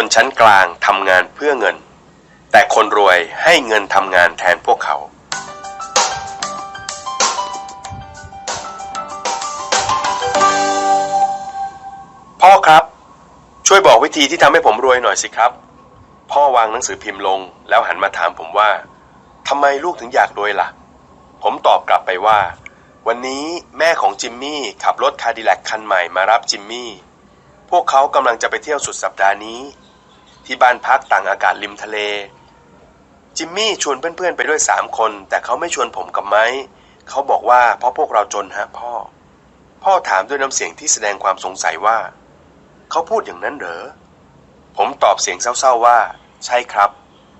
คนชั้นกลางทำงานเพื่อเงิน แต่คนรวยให้เงินทำงานแทนพวกเขา พ่อครับ ช่วยบอกวิธีที่ทำให้ผมรวยหน่อยสิครับ พ่อวางหนังสือพิมพ์ลง แล้วหันมาถามผมว่าทำไมลูกถึงอยากรวยล่ะ ผมตอบกลับไปว่า วันนี้แม่ของจิมมี่ขับรถคาดิแลกคันใหม่มารับจิมมี่ พวกเขากำลังจะไปเที่ยวสุดสัปดาห์นี้ ที่บ้านพักต่างอากาศริมทะเล จิมมี่ชวนเพื่อนๆไปด้วยสามคน แต่เขาไม่ชวนผมกับไม้เขาบอกว่าเพราะพวกเราจนฮะพ่อ พ่อถามด้วยน้ำเสียงที่แสดงความสงสัยว่า เขาพูดอย่างนั้นเหรอ ผมตอบเสียงเศร้าๆว่า ใช่ครับ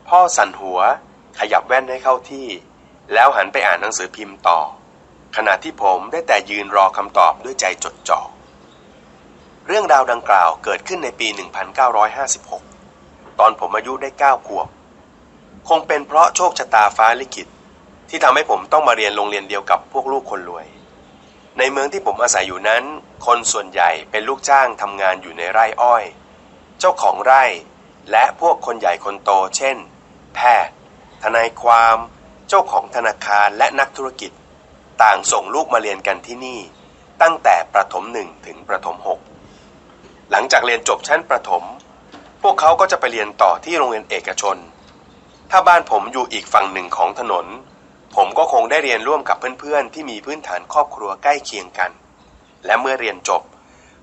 พ่อสั่นหัว ขยับแว่นให้เข้าที่ แล้วหันไปอ่านหนังสือพิมพ์ต่อ ขณะที่ผมได้แต่ยืนรอคำตอบด้วยใจจดจ่อ เรื่องราวดังกล่าวเกิดขึ้นในปี 1956 ตอนผมอายุได้ 9 ขวบ คงเป็นเพราะโชคชะตาฟ้าลิขิต ที่ทำให้ผมต้องมาเรียนโรงเรียนเดียวกับพวกลูกคนรวย ในเมืองที่ผมอาศัยอยู่นั้น คนส่วนใหญ่เป็นลูกจ้างทำงานอยู่ในไร่อ้อย เจ้าของไร่ และพวกคนใหญ่คนโต เช่น แพทย์ ทนายความ เจ้าของธนาคารและนักธุรกิจ ต่างส่งลูกมาเรียนกันที่นี่ ตั้งแต่ประถมหนึ่งถึงประถมหก หลังจากเรียนจบชั้นประถม พวกเขาก็จะไปเรียนต่อที่โรงเรียนเอกชน ถ้าบ้านผมอยู่อีกฝั่งหนึ่งของถนน ผมก็คงได้เรียนร่วมกับเพื่อนๆ ที่มีพื้นฐานครอบครัวใกล้เคียงกัน และเมื่อเรียนจบ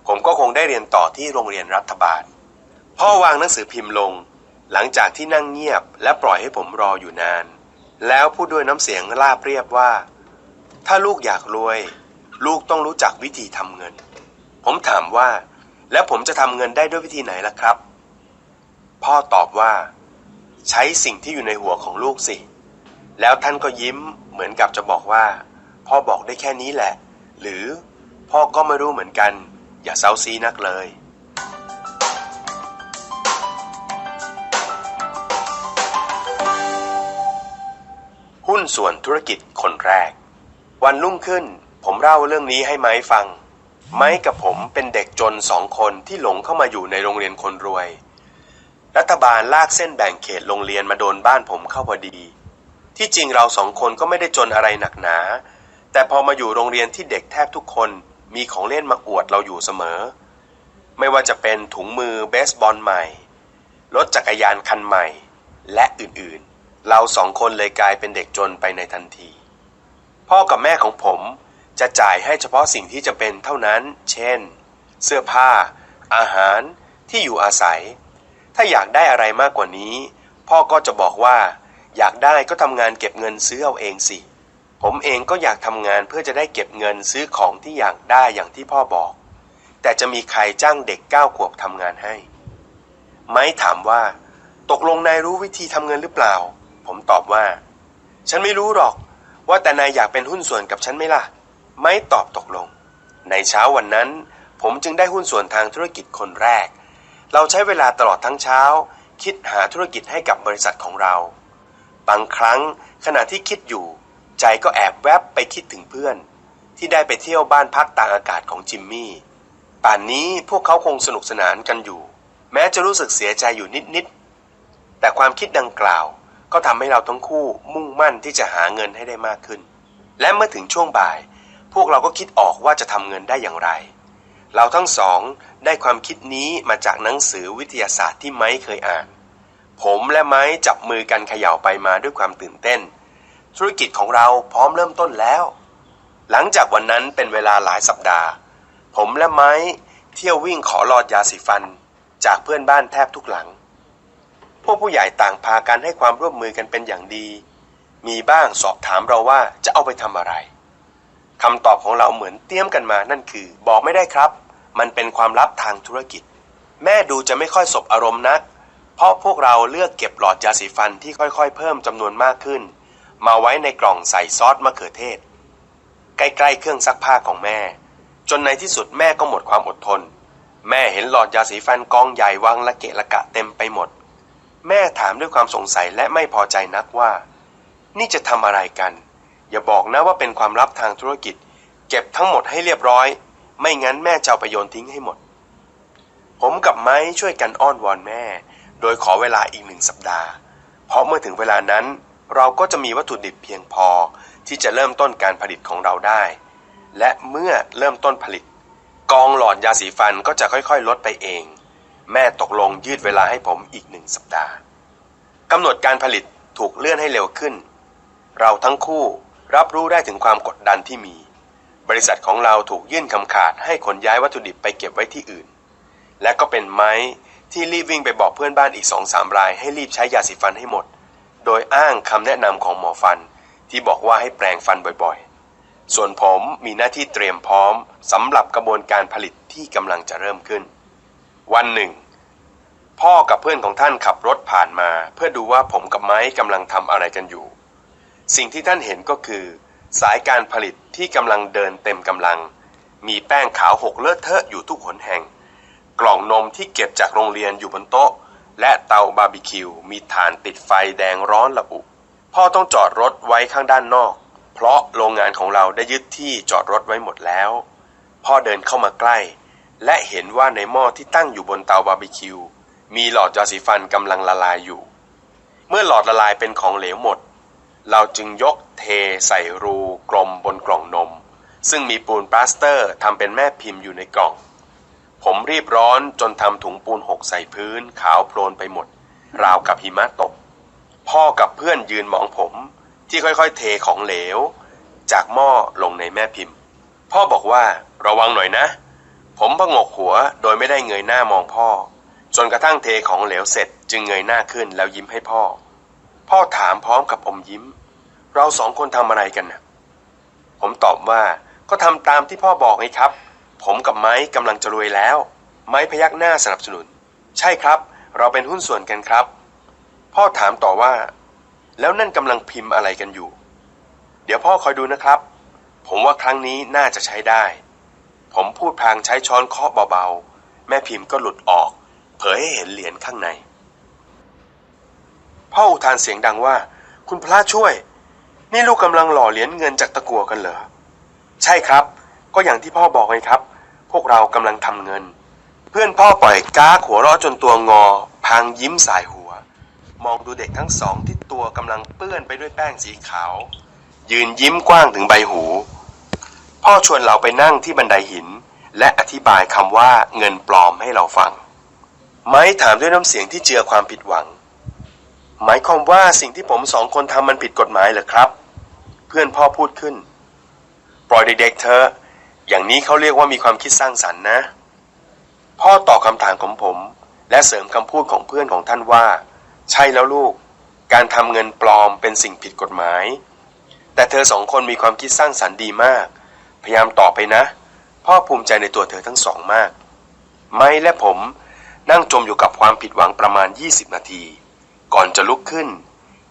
ผมก็คงได้เรียนต่อที่โรงเรียนรัฐบาล พ่อวางหนังสือพิมพ์ลง หลังจากที่นั่งเงียบและปล่อยให้ผมรออยู่นาน แล้วพูดด้วยน้ำเสียงราบเรียบว่า ถ้าลูกอยากรวย ลูกต้องรู้จักวิธีทำเงิน ผมถามว่า แล้วผมจะทำเงินได้ด้วยวิธีไหนล่ะครับ พ่อตอบว่า ใช้สิ่งที่อยู่ในหัวของลูกสิ แล้วท่านก็ยิ้มเหมือนกับจะบอกว่า พ่อบอกได้แค่นี้แหละ หรือพ่อก็ไม่รู้เหมือนกัน อย่าเซาซีนักเลยหุ้นส่วนธุรกิจคนแรก วันรุ่งขึ้น ผมเล่าเรื่องนี้ให้ไม้ฟัง ไม้กับผมเป็นเด็กจนสองคนที่หลงเข้ามาอยู่ในโรงเรียนคนรวย รัฐบาลลากเส้นแบ่งเขตโรงเรียนมาโดนบ้านผมเข้าพอดี ที่จริงเราสองคนก็ไม่ได้จนอะไรหนักหนา แต่พอมาอยู่โรงเรียนที่เด็กแทบทุกคนมีของเล่นมาอวดเราอยู่เสมอ ไม่ว่าจะเป็นถุงมือเบสบอลใหม่ รถจักรยานคันใหม่ และอื่นๆ เราสองคนเลยกลายเป็นเด็กจนไปในทันที พ่อกับแม่ของผม จะจ่ายให้เฉพาะสิ่งที่จะเป็นเท่านั้น เช่น เสื้อผ้า อาหาร ที่อยู่อาศัย ถ้าอยากได้อะไรมากกว่านี้ พ่อก็จะบอกว่า อยากได้ก็ทำงานเก็บเงินซื้อเอาเองสิ ผมเองก็อยากทำงานเพื่อจะได้เก็บเงินซื้อของที่อยากได้อย่างที่พ่อบอก แต่จะมีใครจ้างเด็กเก้าขวบทำงานให้ ไม้ถามว่า ตกลงนายรู้วิธีทำเงินหรือเปล่า ผมตอบว่า ฉันไม่รู้หรอก ว่าแต่นายอยากเป็นหุ้นส่วนกับฉันไหมล่ะ ไม้ตอบตกลง ในเช้าวันนั้น ผมจึงได้หุ้นส่วนทางธุรกิจคนแรก เราใช้เวลาตลอดทั้งเช้า คิดหาธุรกิจให้กับบริษัทของเรา บางครั้งขณะที่คิดอยู่ ใจก็แอบแวบไปคิดถึงเพื่อน ที่ได้ไปเที่ยวบ้านพักต่างอากาศของจิมมี่ป่านนี้พวกเขาคงสนุกสนานกันอยู่ แม้จะรู้สึกเสียใจอยู่นิดๆแต่ความคิดดังกล่าวก็ทำให้เราทั้งคู่มุ่งมั่นที่จะหาเงินให้ได้มากขึ้น และเมื่อถึงช่วงบ่าย พวกเราก็คิดออกว่าจะทำเงินได้อย่างไร เราทั้งสองได้ความคิดนี้มาจากหนังสือวิทยาศาสตร์ที่ไม้เคยอ่าน ผมและไม้จับมือกันเขย่าไปมาด้วยความตื่นเต้น ธุรกิจของเราพร้อมเริ่มต้นแล้ว หลังจากวันนั้นเป็นเวลาหลายสัปดาห์ ผมและไม้เที่ยววิ่งขอหลอดยาสีฟัน จากเพื่อนบ้านแทบทุกหลัง พวกผู้ใหญ่ต่างพากันให้ความร่วมมือกันเป็นอย่างดี มีบ้างสอบถามเราว่าจะเอาไปทำอะไร คำตอบของเราเหมือนเตรียมกันมานั่นคือ บอกไม่ได้ครับ มันเป็นความลับทางธุรกิจ แม่ดูจะไม่ค่อยสบอารมณ์นัก เพราะพวกเราเลือกเก็บหลอดยาสีฟันที่ค่อยๆ เพิ่มจำนวนมากขึ้น มาไว้ในกล่องใส่ซอสมะเขือเทศ ใกล้ๆ เครื่องซักผ้าของแม่ จนในที่สุดแม่ก็หมดความอดทน แม่เห็นหลอดยาสีฟันกองใหญ่วางละเกะละกะเต็มไปหมด แม่ถามด้วยความสงสัยและไม่พอใจนักว่า นี่จะทำอะไรกัน อย่าบอกนะว่าเป็นความลับทางธุรกิจ เก็บทั้งหมดให้เรียบร้อย ไม่งั้นแม่จะเอาไปโยนทิ้งให้หมด ผมกับไม้ช่วยกันอ้อนวอนแม่ โดยขอเวลาอีกหนึ่งสัปดาห์ เพราะเมื่อถึงเวลานั้น เราก็จะมีวัตถุดิบเพียงพอที่จะเริ่มต้นการผลิตของเราได้ และเมื่อเริ่มต้นผลิต กองหลอดยาสีฟันก็จะค่อยๆ ลดไปเอง แม่ตกลงยืดเวลาให้ผมอีกหนึ่งสัปดาห์กำหนดการผลิตถูกเลื่อนให้เร็วขึ้น เราทั้งคู่ รับรู้ได้ถึงความกดดันที่มี บริษัทของเราถูกยื่นคำขาดให้ขนย้ายวัตถุดิบไปเก็บไว้ที่อื่น และก็เป็นไม้ที่รีบวิ่งไปบอกเพื่อนบ้านอีกสองสามรายให้รีบใช้ยาสีฟันให้หมด โดยอ้างคำแนะนำของหมอฟันที่บอกว่าให้แปรงฟันบ่อยๆ ส่วนผมมีหน้าที่เตรียมพร้อมสำหรับกระบวนการผลิตที่กำลังจะเริ่มขึ้น วันหนึ่ง พ่อกับเพื่อนของท่านขับรถผ่านมา เพื่อดูว่าผมกับไม้กำลังทำอะไรกันอยู่ สิ่งที่ท่านเห็นก็คือ สายการผลิตที่กำลังเดินเต็มกำลัง มีแป้งขาวหกเลอะเทอะอยู่ทุกหนแห่ง กล่องนมที่เก็บจากโรงเรียนอยู่บนโต๊ะ และเตาบาร์บีคิว มีถ่านติดไฟแดงร้อนระอุพ่อต้องจอดรถไว้ข้างด้านนอก เพราะโรงงานของเราได้ยึดที่จอดรถไว้หมดแล้ว พ่อเดินเข้ามาใกล้ และเห็นว่าในหม้อที่ตั้งอยู่บนเตาบาร์บีคิว มีหลอดยาสีฟันกำลังละลายอยู่ เมื่อหลอดละลายเป็นของเหลวหมด เราจึงยกเทใส่รูกลมบนกล่องนม ซึ่งมีปูนปลาสเตอร์ทำเป็นแม่พิมพ์อยู่ในกล่อง ผมรีบร้อนจนทำถุงปูนหกใส่พื้นขาวโพลนไปหมด ราวกับหิมะตก พ่อกับเพื่อนยืนมองผม ที่ค่อยๆเทของเหลว จากหม้อลงในแม่พิมพ์ พ่อบอกว่าระวังหน่อยนะ ผมพงกหัวโดยไม่ได้เงยหน้ามองพ่อ จนกระทั่งเทของเหลวเสร็จจึงเงยหน้าขึ้นแล้วยิ้มให้พ่อ พ่อถามพร้อมกับอมยิ้ม เราสองคนทำอะไรกันน่ะผมตอบว่าก็ทำตามที่พ่อบอกไงครับ ผมกับไม้กำลังจะรวยแล้ว ไม้พยักหน้าสนับสนุน ใช่ครับ เราเป็นหุ้นส่วนกันครับ พ่อถามต่อว่า แล้วนั่นกำลังพิมพ์อะไรกันอยู่ เดี๋ยวพ่อคอยดูนะครับ ผมว่าครั้งนี้น่าจะใช้ได้ ผมพูดพลางใช้ช้อนเคาะเบาๆ แม่พิมพ์ก็หลุดออก เผยให้เห็นเหรียญข้างใน พ่ออุทานเสียงดังว่า คุณพระช่วย นี่ลูกกำลังหล่อเหรียญเงินจากตะกัวกันเหรอ ใช่ครับ ก็อย่างที่พ่อบอกไงครับ พวกเรากำลังทำเงิน เพื่อนพ่อปล่อยก้าหัวเราะจนตัวงอพังยิ้มสายหัว มองดูเด็กทั้งสองที่ตัวกำลังเปื้อนไปด้วยแป้งสีขาว ยืนยิ้มกว้างถึงใบหู พ่อชวนเราไปนั่งที่บันไดหิน และอธิบายคำว่าเงินปลอมให้เราฟังไม้ถามด้วยน้ำเสียงที่เจือความผิดหวัง หมายความว่าสิ่งที่ผมสองคนทำมันผิดกฎหมายเหรอครับ เพื่อนพ่อพูดขึ้น ปล่อยเด็กๆเธอ อย่างนี้เขาเรียกว่ามีความคิดสร้างสรรค์นะ พ่อตอบคำถามของผม และเสริมคำพูดของเพื่อนของท่านว่า ใช่แล้วลูก การทำเงินปลอมเป็นสิ่งผิดกฎหมาย แต่เธอสองคนมีความคิดสร้างสรรค์ดีมาก พยายามตอบไปนะ พ่อภูมิใจในตัวเธอทั้งสองมาก ไม่และผมนั่งจมอยู่กับความผิดหวังประมาณ 20 นาที ก่อนจะลุกขึ้น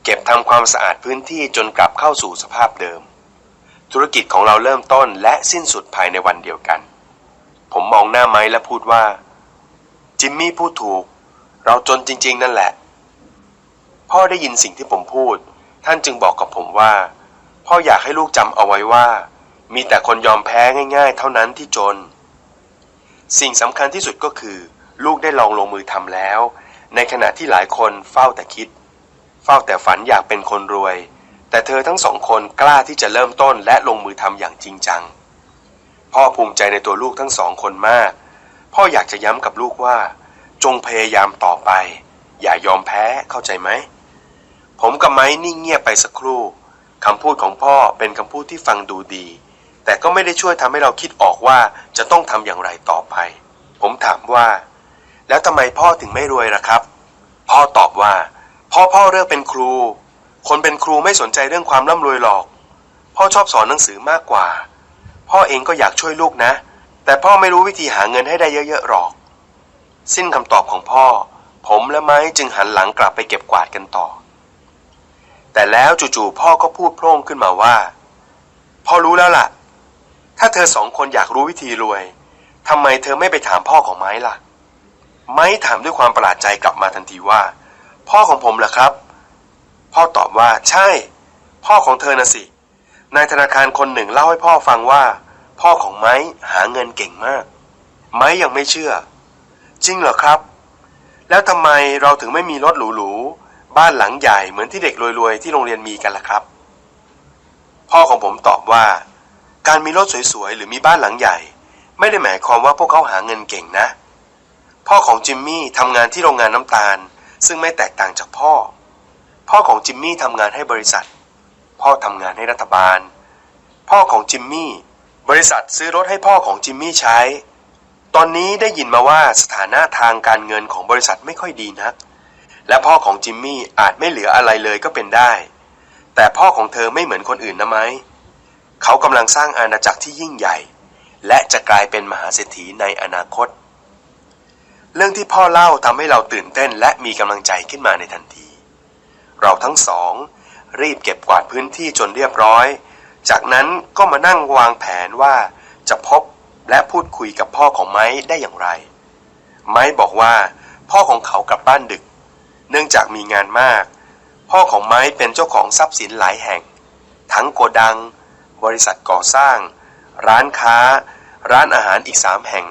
เก็บทำความสะอาดพื้นที่จนกลับเข้าสู่สภาพเดิม ธุรกิจของเราเริ่มต้นและสิ้นสุดภายในวันเดียวกัน ผมมองหน้าไม้และพูดว่า จิมมี่พูดถูก เราจนจริง ๆ นั่นแหละ พ่อได้ยินสิ่งที่ผมพูด ท่านจึงบอกกับผมว่า พ่ออยากให้ลูกจำเอาไว้ว่า มีแต่คนยอมแพ้ง่าย ๆ เท่านั้นที่จน สิ่งสำคัญที่สุดก็คือ ลูกได้ลองลงมือทำแล้ว ในขณะที่หลายคนเฝ้าแต่คิด เฝ้าแต่ฝันอยากเป็นคนรวย แต่เธอทั้งสองคนกล้าที่จะเริ่มต้นและลงมือทำอย่างจริงจัง พ่อภูมิใจในตัวลูกทั้งสองคนมาก พ่ออยากจะย้ำกับลูกว่า จงพยายามต่อไป อย่ายอมแพ้เข้าใจไหม ผมกับไม้นิ่งเงียบไปสักครู่คำพูดของพ่อเป็นคำพูดที่ฟังดูดี แต่ก็ไม่ได้ช่วยทำให้เราคิดออกว่าจะต้องทำอย่างไรต่อไป ผมถามว่า แล้วทำไมพ่อถึงไม่รวยล่ะครับ พ่อตอบว่า พ่อพ่อเลือกเป็นครู คนเป็นครูไม่สนใจเรื่องความร่ำรวยหรอก พ่อชอบสอนหนังสือมากกว่า พ่อเองก็อยากช่วยลูกนะ แต่พ่อไม่รู้วิธีหาเงินให้ได้เยอะๆหรอก สิ้นคำตอบของพ่อ ผมและไม้จึงหันหลังกลับไปเก็บกวาดกันต่อ แต่แล้วจู่ๆพ่อก็พูดโพร่งขึ้นมาว่า พ่อรู้แล้วล่ะ ถ้าเธอสองคนอยากรู้วิธีรวยทำไมเธอไม่ไปถามพ่อของไม้ล่ะ ไม้ถามด้วยความประหลาดใจกลับมาทันทีว่า พ่อของผมเหรอครับ พ่อตอบว่าใช่ พ่อของเธอน่ะสินายธนาคารคนหนึ่งเล่าให้พ่อฟังว่า พ่อของไม้หาเงินเก่งมาก ไม้ยังไม่เชื่อ จริงเหรอครับ แล้วทำไมเราถึงไม่มีรถหรูๆบ้านหลังใหญ่เหมือนที่เด็กรวยๆที่โรงเรียนมีกันล่ะครับ พ่อของผมตอบว่า การมีรถสวยๆหรือมีบ้านหลังใหญ่ ไม่ได้หมายความว่าพวกเขาหาเงินเก่งนะ พ่อของจิมมี่ทำงานที่โรงงานน้ำตาล ซึ่งไม่แตกต่างจากพ่อ พ่อของจิมมี่ทำงานให้บริษัท พ่อทำงานให้รัฐบาล พ่อของจิมมี่ บริษัทซื้อรถให้พ่อของจิมมี่ใช้ ตอนนี้ได้ยินมาว่าสถานะทางการเงินของบริษัทไม่ค่อยดีนัก และพ่อของจิมมี่อาจไม่เหลืออะไรเลยก็เป็นได้ แต่พ่อของเธอไม่เหมือนคนอื่นนะไหม เขากำลังสร้างอาณาจักรที่ยิ่งใหญ่ และจะกลายเป็นมหาเศรษฐีในอนาคต เรื่องที่พ่อเล่าทำให้เราตื่นเต้นและมีกำลังใจขึ้นมาในทันที เราทั้งสอง รีบเก็บกวาดพื้นที่จนเรียบร้อย จากนั้นก็มานั่งวางแผนว่าจะพบและพูดคุยกับพ่อของไม้ได้อย่างไร ไม้บอกว่า พ่อของเขากลับบ้านดึก เนื่องจากมีงานมาก พ่อของไม้เป็นเจ้าของทรัพย์สินหลายแห่ง ทั้งโกดัง บริษัทก่อสร้าง ร้านค้า ร้านอาหารอีกสามแห่ง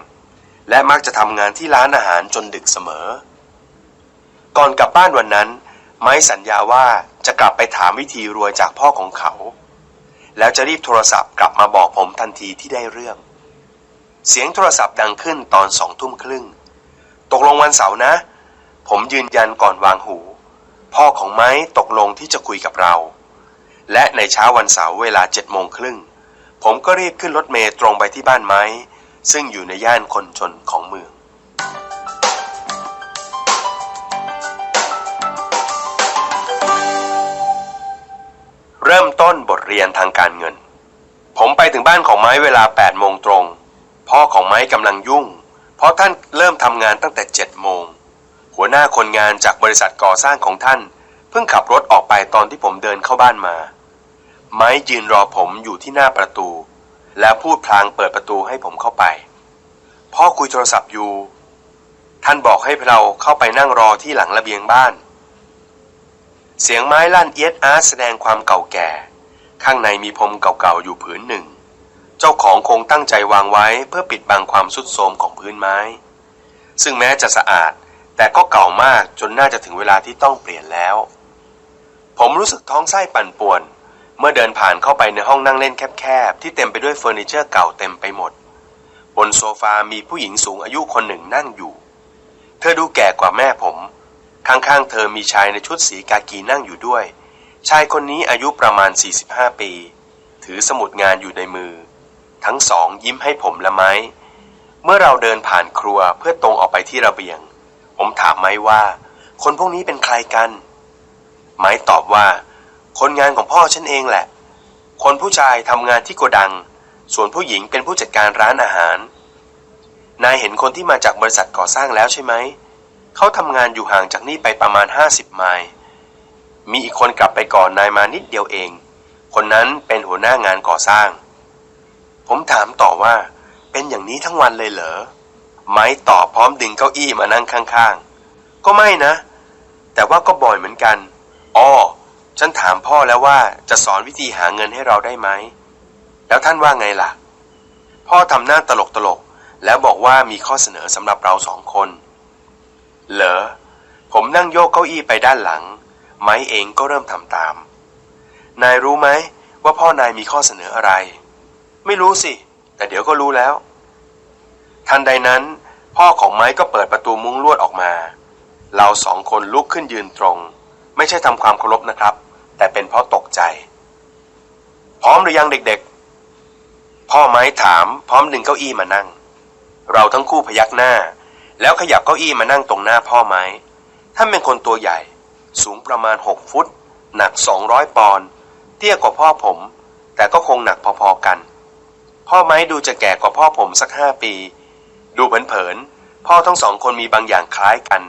และมักจะทำงานที่ร้านอาหารจนดึกเสมอ ก่อนกลับบ้านวันนั้น ไม้สัญญาว่าจะกลับไปถามวิธีรวยจากพ่อของเขา แล้วจะรีบโทรศัพท์กลับมาบอกผมทันทีที่ได้เรื่อง เสียงโทรศัพท์ดังขึ้นตอนสองทุ่มครึ่ง ตกลงวันเสาร์นะ ผมยืนยันก่อนวางหู พ่อของไม้ตกลงที่จะคุยกับเรา และในเช้าวันเสาร์เวลาเจ็ดโมงครึ่งผมก็รีบขึ้นรถเมล์ตรงไปที่บ้านไม้ ซึ่งอยู่ในย่านคนจนของเมือง เริ่มต้นบทเรียนทางการเงิน ผมไปถึงบ้านของไม้เวลา8โมงตรง พ่อของไม้กำลังยุ่ง เพราะท่านเริ่มทำงานตั้งแต่7โมง หัวหน้าคนงานจากบริษัทก่อสร้างของท่าน เพิ่งขับรถออกไปตอนที่ผมเดินเข้าบ้านมา ไม้ยืนรอผมอยู่ที่หน้าประตู แล้วพูดพลางเปิดประตูให้ผมเข้าไป พ่อคุยโทรศัพท์อยู่ ท่านบอกให้เราเข้าไปนั่งรอที่หลังระเบียงบ้าน เสียงไม้ลั่นเอียดอาร์ตแสดงความเก่าแก่ ข้างในมีพรมเก่าๆอยู่ผืนหนึ่ง เจ้าของคงตั้งใจวางไว้เพื่อปิดบังความสุดโทรมของพื้นไม้ ซึ่งแม้จะสะอาดแต่ก็เก่ามากจนน่าจะถึงเวลาที่ต้องเปลี่ยนแล้ว ผมรู้สึกท้องไส้ปั่นป่วน เมื่อเดินผ่านเข้าไปในห้องนั่งเล่นแคบๆ ที่เต็มไปด้วยเฟอร์นิเจอร์เก่าเต็มไปหมด บนโซฟามีผู้หญิงสูงอายุคนหนึ่งนั่งอยู่ เธอดูแก่กว่าแม่ผม ข้างๆ เธอมีชายในชุดสีกากีนั่งอยู่ด้วย ชายคนนี้อายุประมาณ 45 ปี ถือสมุดงานอยู่ในมือ ทั้งสองยิ้มให้ผมและไม้ เมื่อเราเดินผ่านครัวเพื่อตรงออกไปที่ระเบียง ผมถามไม้ว่า คนพวกนี้เป็นใครกัน ไม้ตอบว่า คนงานของพ่อฉันเองแหละ คนผู้ชายทำงานที่โกดัง ส่วนผู้หญิงเป็นผู้จัดการร้านอาหาร นายเห็นคนที่มาจากบริษัทก่อสร้างแล้วใช่ไหม เขาทำงานอยู่ห่างจากนี่ไปประมาณ 50 ไมล์ มีอีกคนกลับไปก่อนนายมานิดเดียวเอง คนนั้นเป็นหัวหน้างานก่อสร้าง ผมถามต่อว่า เป็นอย่างนี้ทั้งวันเลยเหรอ ไม้ตอบพร้อมดึงเก้าอี้มานั่งข้างๆ ก็ไม่นะ แต่ว่าก็บ่อยเหมือนกัน อ้อ ฉันถามพ่อแล้วว่าจะสอนวิธีหาเงินให้เราได้ไหม แล้วท่านว่าไงล่ะ พ่อทำหน้าตลกตลกแล้วบอกว่ามีข้อเสนอสำหรับเราสองคน เหรอ ผมนั่งโยกเก้าอี้ไปด้านหลัง ไม้เองก็เริ่มทำตาม นายรู้ไหมว่าพ่อนายมีข้อเสนออะไร ไม่รู้สิ แต่เดี๋ยวก็รู้แล้ว ทันใดนั้น พ่อของไม้ก็เปิดประตูมุ้งลวดออกมา เราสองคนลุกขึ้นยืนตรง ไม่ใช่ทำความเคารพนะครับ แต่เป็นเพราะตกใจ พร้อมหรือยังเด็กๆ พ่อไม้ถามพร้อมดึงเก้าอี้มานั่ง เราทั้งคู่พยักหน้า แล้วขยับเก้าอี้มานั่งตรงหน้าพ่อไม้ท่านเป็นคนตัวใหญ่ สูงประมาณ 6 ฟุต หนัก 200 ปอนด์เตี้ยกว่าพ่อผม แต่ก็คงหนักพอๆกัน พ่อไม้ดูจะแก่กว่าพ่อผมสักห้าปี ดูเผินๆพ่อทั้งสองคนมีบางอย่างคล้ายกัน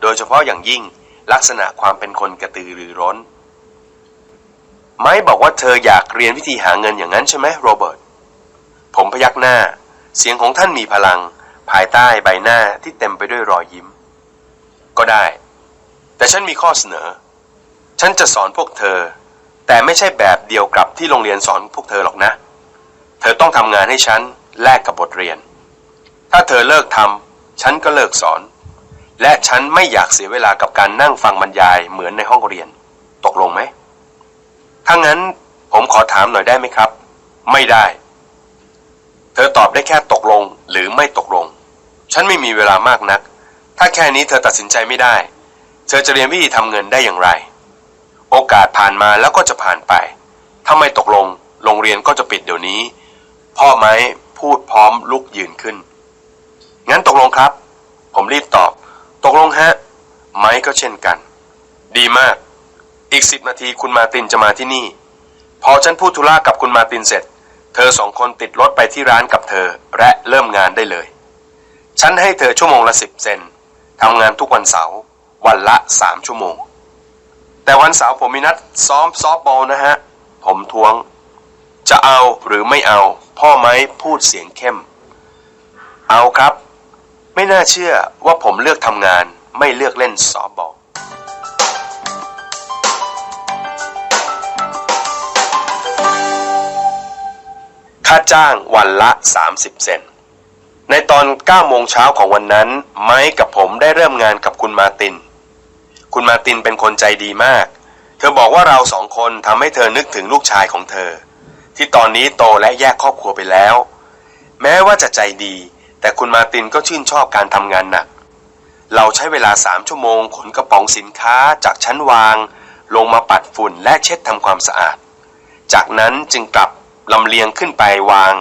โดยเฉพาะอย่างยิ่ง ลักษณะความเป็นคนกระตือรือร้น ไม้บอกว่าเธออยากเรียนวิธีหาเงินอย่างนั้นใช่ไหมโรเบิร์ต ผมพยักหน้า เสียงของท่านมีพลัง ภายใต้ใบหน้าที่เต็มไปด้วยรอยยิ้ม ก็ได้ แต่ฉันมีข้อเสนอ ฉันจะสอนพวกเธอ แต่ไม่ใช่แบบเดียวกับที่โรงเรียนสอนพวกเธอหรอกนะ เธอต้องทำงานให้ฉันแลกกับบทเรียน ถ้าเธอเลิกทำฉันก็เลิกสอน และฉันไม่อยากเสียเวลากับการนั่งฟังบรรยายเหมือนในห้องเรียน ตกลงไหม ถ้างั้นผมขอถามหน่อยได้ไหมครับ ไม่ได้ เธอตอบได้แค่ตกลงหรือไม่ตกลง ฉันไม่มีเวลามากนัก ถ้าแค่นี้เธอตัดสินใจไม่ได้ เธอจะเรียนวิธีทำเงินได้อย่างไร โอกาสผ่านมาแล้วก็จะผ่านไป ถ้าไม่ตกลง โรงเรียนก็จะปิดเดี๋ยวนี้ พ่อไม้พูดพร้อมลุกยืนขึ้น งั้นตกลงครับ ผมรีบตอบ ตกลงฮะ ไม้ก็เช่นกัน ดีมาก อีกสิบนาทีคุณมาตินจะมาที่นี่ พอฉันพูดธุระกับคุณมาตินเสร็จ เธอสองคนติดรถไปที่ร้านกับเธอ และเริ่มงานได้เลย ฉันให้เธอชั่วโมงละสิบเซนทำงานทุกวันเสาร์วันละสามชั่วโมง แต่วันเสาร์ผมมีนัดซ้อมซอฟบอลนะฮะ ผมทวง จะเอาหรือไม่เอา พ่อไม้พูดเสียงเข้ม เอาครับ ไม่น่าเชื่อว่าผมเลือกทำงานไม่เลือกเล่นซอฟต์บอลค่าจ้างวันละ 30 เซน ในตอน 9 โมงเช้าของวันนั้น ไม้กับผมได้เริ่มงานกับคุณมาติน คุณมาตินเป็นคนใจดีมาก เธอบอกว่าเราสองคนทำให้เธอนึกถึงลูกชายของเธอ ที่ตอนนี้โตและแยกครอบครัวไปแล้ว แม้ว่าจะใจดี แต่คุณมาตินก็ชื่นชอบการทำงานหนัก เราใช้เวลา3ชั่วโมงขนกระป๋องสินค้าจากชั้นวาง ลงมาปัดฝุ่นและเช็ดทำความสะอาด จากนั้นจึงกลับลำเลียงขึ้นไปวาง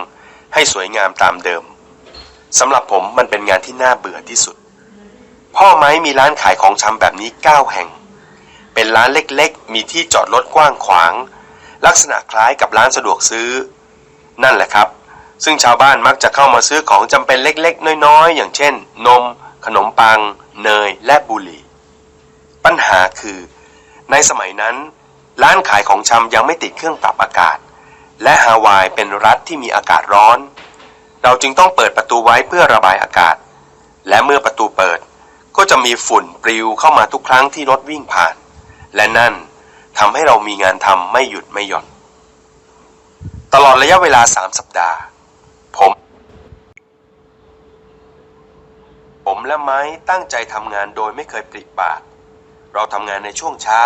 ให้สวยงามตามเดิมสำหรับผมมันเป็นงานที่น่าเบื่อที่สุด พ่อไม้มีร้านขายของชำแบบนี้ 9 แห่ง เป็นร้านเล็กๆ มีที่จอดรถกว้างขวาง ลักษณะคล้ายกับร้านสะดวกซื้อ นั่นแหละครับ ซึ่งชาวบ้านมักจะเข้ามาซื้อของจำเป็นเล็กๆ น้อยๆ อย่างเช่น นม ขนมปัง เนย และบุหรี่ ปัญหาคือ ในสมัยนั้น ร้านขายของชำยังไม่ติดเครื่องปรับอากาศ และฮาวายเป็นรัฐที่มีอากาศร้อน เราจึงต้องเปิดประตูไว้เพื่อระบายอากาศ และเมื่อประตูเปิด ก็จะมีฝุ่นปลิวเข้ามาทุกครั้งที่รถวิ่งผ่าน และนั่นทำให้เรามีงานทำไม่หยุดไม่หย่อน ตลอดระยะเวลาสามสัปดาห์ ผม ผมและไม้ตั้งใจทำงานโดยไม่เคยปริปาก เราทำงานในช่วงเช้า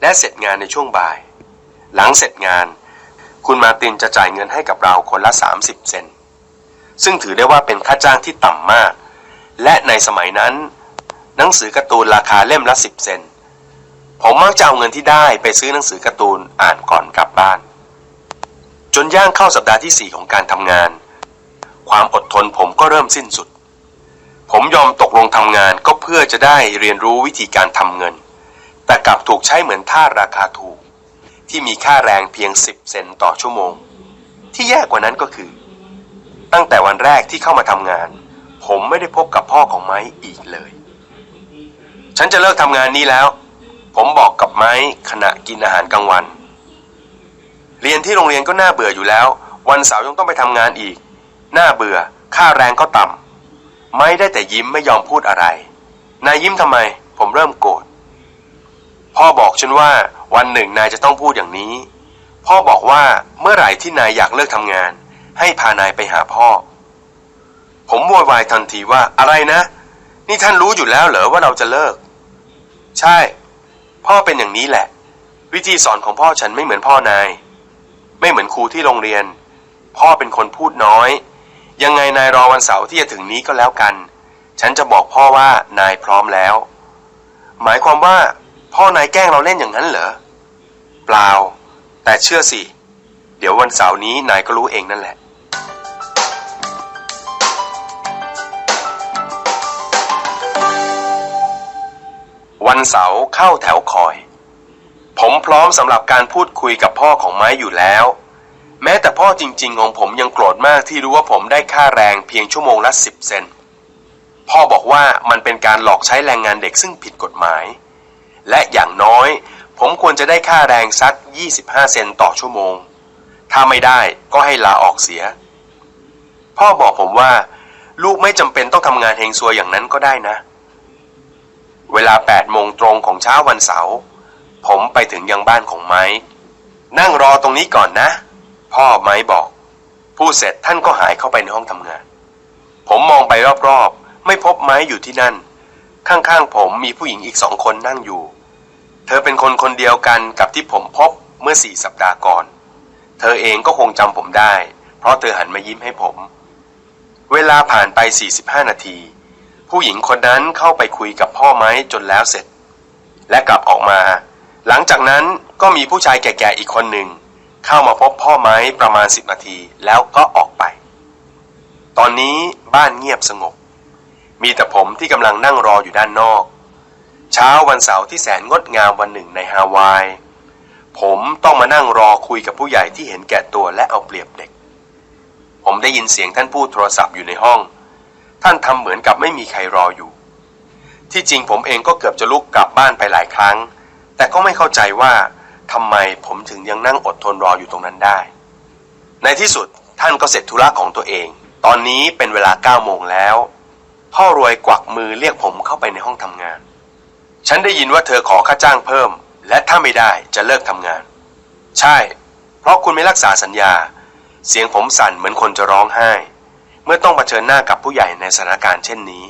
และเสร็จงานในช่วงบ่าย หลังเสร็จงาน คุณมาตินจะจ่ายเงินให้กับเราคนละ 30 เซน ซึ่งถือได้ว่าเป็นค่าจ้างที่ต่ำมาก และในสมัยนั้น หนังสือการ์ตูนราคาเล่มละ 10 เซนผมมักจะเอาเงินที่ได้ไปซื้อหนังสือการ์ตูนอ่านก่อนกลับบ้าน ย่างเข้าสัปดาห์ที่ 4 ของการทำงาน ความอดทนผมก็เริ่มสิ้นสุด ผมยอมตกลงทำงานก็เพื่อจะได้เรียนรู้วิธีการทำเงิน แต่กลับถูกใช้เหมือนท่าราคาถูก ที่มีค่าแรงเพียง 10 เซนต์ต่อชั่วโมง ที่แย่กว่านั้นก็คือ ตั้งแต่วันแรกที่เข้ามาทำงาน ผมไม่ได้พบกับพ่อของไม้อีกเลย ฉันจะเลิกทำงานนี้แล้ว ผมบอกกับไม้ขณะกินอาหารกลางวัน เรียนที่โรงเรียนก็น่าเบื่ออยู่แล้ว วันเสาร์ยังต้องไปทำงานอีก น่าเบื่อ ค่าแรงก็ต่ำไม่ได้แต่ยิ้มไม่ยอมพูดอะไร นายยิ้มทำไม ผมเริ่มโกรธ พ่อบอกฉันว่าวันหนึ่งนายจะต้องพูดอย่างนี้ พ่อบอกว่าเมื่อไหร่ที่นายอยากเลิกทำงาน ให้พานายไปหาพ่อ ผมโวยวายทันทีว่าอะไรนะ นี่ท่านรู้อยู่แล้วเหรอว่าเราจะเลิก ใช่ พ่อเป็นอย่างนี้แหละ วิธีสอนของพ่อฉันไม่เหมือนพ่อนาย ไม่เหมือนครูที่โรงเรียน พ่อเป็นคนพูดน้อย ยังไงนายรอวันเสาร์ที่จะถึงนี้ก็แล้วกัน ฉันจะบอกพ่อว่านายพร้อมแล้ว หมายความว่า พ่อนายแกล้งเราเล่นอย่างนั้นเหรอ เปล่า แต่เชื่อสิ เดี๋ยววันเสาร์นี้นายก็รู้เองนั่นแหละวันเสาร์เข้าแถวคอย ผมพร้อมสำหรับการพูดคุยกับพ่อของไม้อยู่แล้ว แม้แต่พ่อจริง ๆ ของผมยังโกรธมากที่รู้ว่าผมได้ค่าแรงเพียงชั่วโมงละ10เซนพ่อบอกว่ามันเป็นการหลอกใช้แรงงานเด็กซึ่งผิดกฎหมาย และอย่างน้อย ผมควรจะได้ค่าแรงสัก 25 เซนต์ต่อชั่วโมง ถ้าไม่ได้ก็ให้ลาออกเสีย พ่อบอกผมว่า ลูกไม่จำเป็นต้องทำงานเฮงซวยอย่างนั้นก็ได้นะ เวลา8โมงตรงของเช้าวันเสาร์ ผมไปถึงยังบ้านของไม้ นั่งรอตรงนี้ก่อนนะ พ่อไม้บอก พูดเสร็จท่านก็หายเข้าไปในห้องทำงาน ผมมองไปรอบๆ ไม่พบไม้อยู่ที่นั่น ข้างๆผมมีผู้หญิงอีกสองคนนั่งอยู่ เธอเป็นคนคนเดียวกันกับที่ผมพบเมื่อสี่สัปดาห์ก่อน เธอเองก็คงจำผมได้ เพราะเธอหันมายิ้มให้ผม เวลาผ่านไป 45 นาที ผู้หญิงคนนั้นเข้าไปคุยกับพ่อไม้จนแล้วเสร็จ และกลับออกมา หลังจากนั้นก็มีผู้ชายแก่ๆอีกคนหนึ่ง เข้ามาพบพ่อไม้ประมาณ10นาทีแล้วก็ออกไป ตอนนี้บ้านเงียบสงบ มีแต่ผมที่กำลังนั่งรออยู่ด้านนอก เช้าวันเสาร์ที่แสนงดงามวันหนึ่งในฮาวาย ผมต้องมานั่งรอคุยกับผู้ใหญ่ที่เห็นแก่ตัวและเอาเปรียบเด็ก ผมได้ยินเสียงท่านพูดโทรศัพท์อยู่ในห้อง ท่านทำเหมือนกับไม่มีใครรออยู่ ที่จริงผมเองก็เกือบจะลุกกลับบ้านไปหลายครั้ง แต่ก็ไม่เข้าใจว่าทำไมผมถึงยังนั่งอดทนรออยู่ตรงนั้นได้ ในที่สุดท่านก็เสร็จธุระของตัวเอง ตอนนี้เป็นเวลาเก้าโมงแล้ว พ่อรวยกวักมือเรียกผมเข้าไปในห้องทำงาน ฉันได้ยินว่าเธอขอค่าจ้างเพิ่ม และถ้าไม่ได้จะเลิกทำงาน ใช่ เพราะคุณไม่รักษาสัญญา เสียงผมสั่นเหมือนคนจะร้องไห้ เมื่อต้องเผชิญหน้ากับผู้ใหญ่ในสถานการณ์เช่นนี้